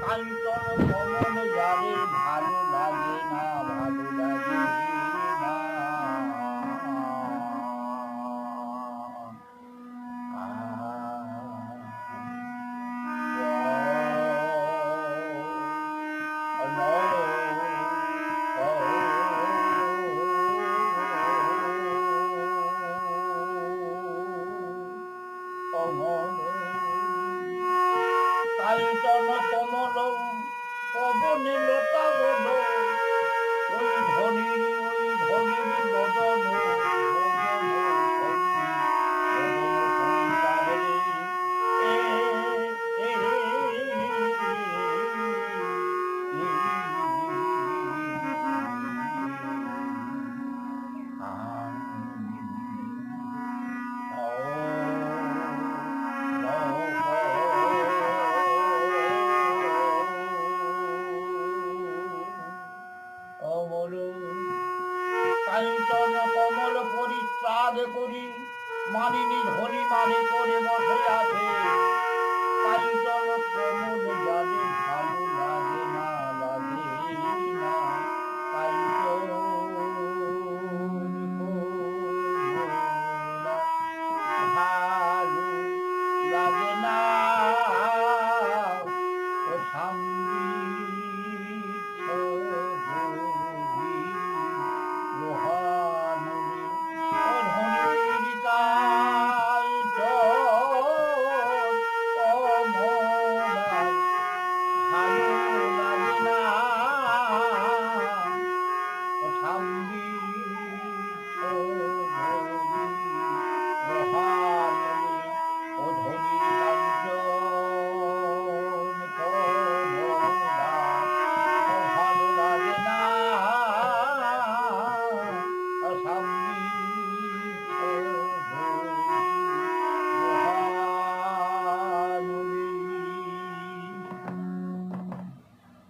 কাঞ্চন কমল যারে ভালো লাগে না ভালো লাগে না কাঞ্চন কমল পবনে লতা বন ওই ধনির ওই ধনির বদন। করো। কাঞ্চন কমল পরিত্রাগ করি, মানিনি ধনি মানে করে বসে আছে। কাঞ্চন কমল যাবে ভালো লাগে না লাগে না। ভালো লাগে না সামনে